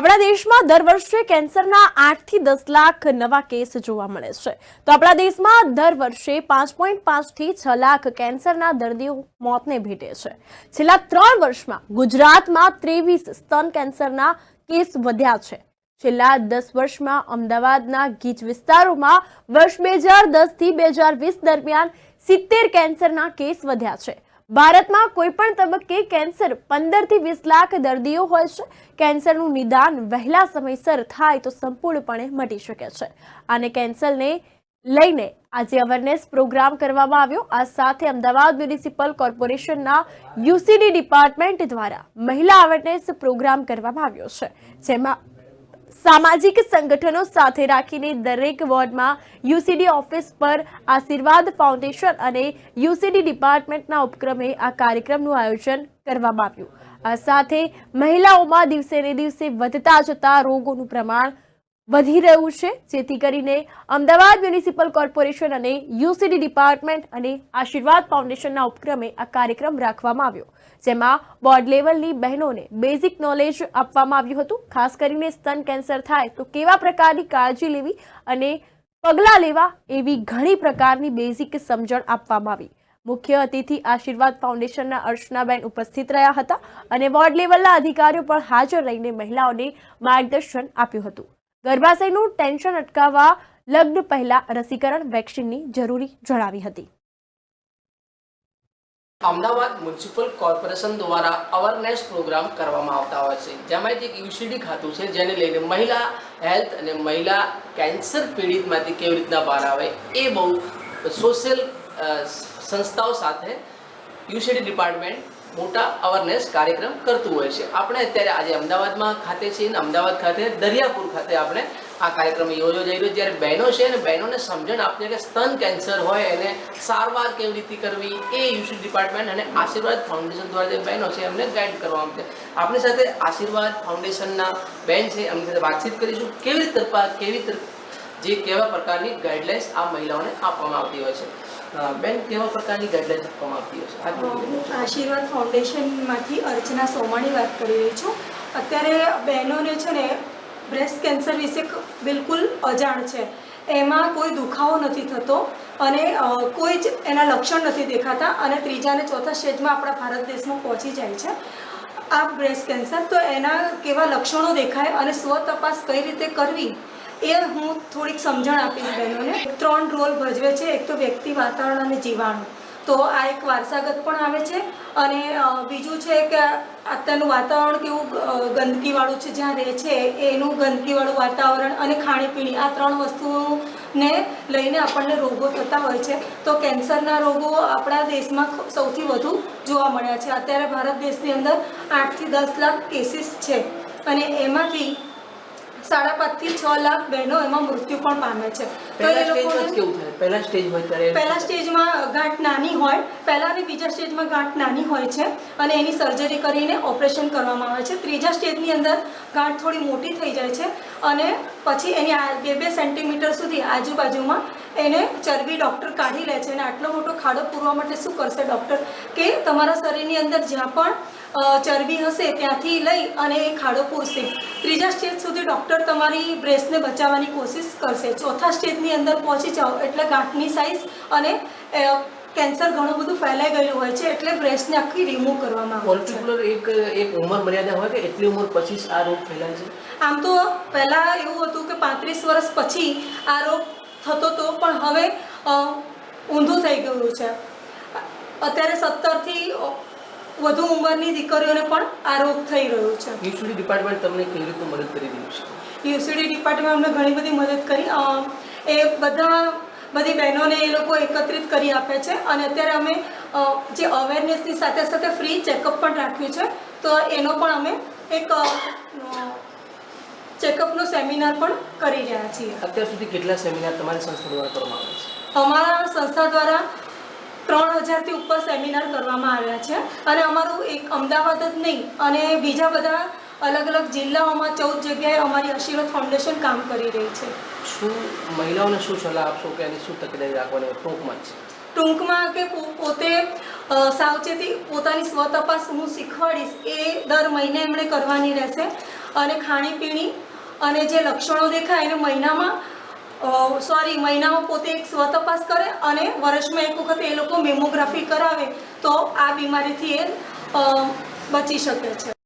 આપણા દેશમાં દર વર્ષે કેન્સરના આઠથી દસ લાખ નવા કેસ જોવા મળે છે. તો આપણા દેશમાં દર વર્ષે પાંચ પોઈન્ટ પાંચથી છ લાખ કેન્સરના દર્દીઓ મોતને ભેટે છે. છેલ્લા ત્રણ વર્ષમાં ગુજરાતમાં ત્રેવીસ સ્તન કેન્સરના કેસ વધ્યા છે. છેલ્લા દસ વર્ષમાં અમદાવાદના ગીચ વિસ્તારોમાં વર્ષ બે હજાર દસથી બે હજાર વીસ દરમિયાન સિત્તેર કેન્સરના કેસ વધ્યા છે. ભારતમાં કોઈ પણ તબક્કે કેન્સર પંદરથી વીસ લાખ દર્દીઓ હોય છે. કેન્સરનું નિદાન વહેલા સમયસર થાય તો સંપૂર્ણપણે મટી શકે છે. અને કેન્સરને લઈને આજે અવેરનેસ પ્રોગ્રામ કરવામાં આવ્યો. આ સાથે અમદાવાદ મ્યુનિસિપલ કોર્પોરેશનના યુસીડી ડિપાર્ટમેન્ટ દ્વારા મહિલા અવેરનેસ પ્રોગ્રામ કરવામાં આવ્યો છે. જેમાં સામાજિક સંગઠનો સાથે રાખીને દરેક વોર્ડમાં યુસીડી ઓફિસ પર આશીર્વાદ ફાઉન્ડેશન અને યુસીડી ડિપાર્ટમેન્ટના ઉપક્રમે આ કાર્યક્રમનું આયોજન કરવામાં આવ્યું. આ સાથે મહિલાઓમાં દિવસે ને દિવસે વધતા જતા રોગોનું પ્રમાણ વધી રહ્યું છે. જેથી કરીને અમદાવાદ મ્યુનિસિપલ કોર્પોરેશન અને યુસીડી ડિપાર્ટમેન્ટ અને આશીર્વાદ ફાઉન્ડેશનના ઉપક્રમે આ કાર્યક્રમ રાખવામાં આવ્યો, જેમાં બોર્ડ લેવલની બહેનોને બેઝિક નોલેજ આપવામાં આવ્યું હતું. ખાસ કરીને સ્તન કેન્સર થાય તો કેવા પ્રકારની કાળજી લેવી અને પગલાં લેવા એવી ઘણી પ્રકારની બેઝિક સમજણ આપવામાં આવી. મુખ્ય અતિથિ આશીર્વાદ ફાઉન્ડેશનના અર્ચનાબેન ઉપસ્થિત રહ્યા હતા અને વોર્ડ લેવલના અધિકારીઓ પણ હાજર રહીને મહિલાઓને માર્ગદર્શન આપ્યું હતું. ગર્ભાશયનું ટેન્શન અટકાવવા લગ્ન પહેલા રસીકરણ વેક્સિનની જરૂરી જણાવી હતી. અમદાવાદ મ્યુનિસિપલ કોર્પોરેશન દ્વારા અવેરનેસ પ્રોગ્રામ કરવામાં આવતા હોય છે. જેમાં એક યુસીડી ખાતું છે, જેને લઈને મહિલા હેલ્થ અને મહિલા કેન્સર પીડિતમાંથી કેવી રીતના બહાર આવે એ બહુ સોશિયલ સંસ્થાઓ સાથે યુસીડી ડિપાર્ટમેન્ટ મોટા અવેરનેસ કાર્યક્રમ કરતું હોય છે. આપણે અત્યારે આજે અમદાવાદમાં ખાતે છીએ અમદાવાદ ખાતે દરિયાપુર ખાતે આપણે આ કાર્યક્રમ યોજો જઈ રહ્યો જ્યારે બહેનો છે અને બહેનોને સમજણ આપીએ કે સ્તન કેન્સર હોય એને સારવાર કેવી રીતે કરવી એ યુસી ડિપાર્ટમેન્ટ અને આશીર્વાદ ફાઉન્ડેશન દ્વારા જે બહેનો છે એમને ગાઈડ કરવામાં આવશે. આપણી સાથે આશીર્વાદ ફાઉન્ડેશનના બેન છે, એમની સાથે વાતચીત કરીશું. કેવી રીતે કેવી જે કેવા પ્રકારની ગાઈડલાઇન્સ આ મહિલાઓને આપવામાં આવતી હોય છે. બેન કેવા પ્રકારની ગાઈડલાઈન આપવામાં આવતી હશે આશીર્વાદ ફાઉન્ડેશનમાંથી અર્ચના સોમાણી વાત કરી રહી છું. અત્યારે બહેનોને છે ને બ્રેસ્ટ કેન્સર વિશે બિલકુલ અજાણ છે. એમાં કોઈ દુખાવો નથી થતો અને કોઈ જ એના લક્ષણ નથી દેખાતા અને ત્રીજા અને ચોથા સ્ટેજમાં આપણા ભારત દેશમાં પહોંચી જાય છે. આ બ્રેસ્ટ કેન્સર તો એના કેવા લક્ષણો દેખાય અને સ્વ તપાસ કઈ રીતે કરવી એ હું થોડીક સમજણ આપીશ બહેનોને. ત્રણ રોલ ભજવે છે, એક તો વ્યક્તિ, વાતાવરણ અને જીવાણુ. તો આ એક વારસાગત પણ આવે છે અને બીજું છે કે અત્યારનું વાતાવરણ કેવું ગંદકીવાળું છે, જ્યાં રહે છે, એનું ગંદકીવાળું વાતાવરણ અને ખાણીપીણી, આ ત્રણ વસ્તુને લઈને આપણને રોગો થતા હોય છે. તો કેન્સરના રોગો આપણા દેશમાં સૌથી વધુ જોવા મળ્યા છે. અત્યારે ભારત દેશની અંદર આઠથી દસ લાખ કેસીસ છે અને એમાંથી સાડા પાંચથી છ લાખ બહેનો એમાં મૃત્યુ પણ પામે છે. તો એ લોકોને પહેલા સ્ટેજ હોય ત્યારે પહેલા સ્ટેજમાં ગાંઠ નાની હોય પહેલા અને બીજા સ્ટેજમાં ગાંઠ નાની હોય છે અને એની સર્જરી કરીને ઓપરેશન કરવામાં આવે છે. ત્રીજા સ્ટેજની અંદર ગાંઠ થોડી મોટી થઈ જાય છે અને પછી એની બે બે સેન્ટીમીટર સુધી આજુબાજુમાં એને ચરબી ડૉક્ટર કાઢી લે છે અને આટલો મોટો ખાડો પૂરવા માટે શું કરશે ડૉક્ટર? કે તમારા શરીરની અંદર જ્યાં પણ ચરબી હશે ત્યાંથી લઈ અને એ ખાડો પૂરશે. ત્રીજા સ્ટેજ સુધી ડૉક્ટર તમારી બ્રેસ્ટને બચાવવાની કોશિશ કરશે. ચોથા સ્ટેજની અંદર પહોંચી જાઓ. એટલે ગાંઠની સાઇઝ અને કેન્સર ઘણું બધું ફેલાઈ ગયું હોય છે એટલે બ્રેસ્ટને આખી રિમૂવ કરવામાં આવે પર્ટિક્યુલર એક એક ઉંમર મર્યાદા હોય કે એટલી ઉંમર પછી આ રોગ ફેલાય છે? આમ તો પહેલાં એવું હતું કે પાંત્રીસ વર્ષ પછી આ રોગ થતો હતો પણ હવે ઊંધું થઈ ગયું છે. અત્યારે સત્તરથી વધુ ઉંમરની દીકરીઓને પણ આ રોગ થઈ રહ્યો છે. યુસીડી ડિપાર્ટમેન્ટ તમને કેવી રીતે મદદ કરી રહ્યું છે? યુસીડી ડિપાર્ટમેન્ટ અમને ઘણી બધી મદદ કરી. એ બધા બધી બહેનોને એ લોકો એકત્રિત કરી આપે છે. અને અત્યારે અમે જે અવેરનેસની સાથે સાથે ફ્રી ચેકઅપ પણ રાખ્યું છે. તો એનો પણ અમે એક ચેકઅપનો સેમિનાર પણ કરી રહ્યા છીએ. અત્યાર સુધી કેટલા સેમિનાર તમારી સંસ્થા દ્વારા કરવામાં આવે છે? અમારા સંસ્થા દ્વારા ત્રણ હજારથી ઉપર સેમિનાર કરવામાં આવ્યા છે અને અમારું એક અમદાવાદ જ નહીં અને બીજા બધા અલગ અલગ જિલ્લાઓમાં ચૌદ જગ્યાએ અમારી આશીર્વાદ ફાઉન્ડેશન કામ કરી રહી છે. શું મહિલાઓને શું સલાહ આપશો કે એની શું તકેદારી રાખવાની ટૂંકમાં ટૂંકમાં કે પોતે સાવચેતી પોતાની સ્વ તપાસ હું શીખવાડીશ એ દર મહિને એમણે કરવાની રહેશે. અને ખાણીપીણી અને જે લક્ષણો દેખાય એને મહિનામાં સોરી મહિનામાં પોતે એક સ્વતપાસ કરે અને વર્ષમાં એક વખત એ લોકો મેમોગ્રાફી કરાવે તો આ બીમારીથી એ બચી શકે છે.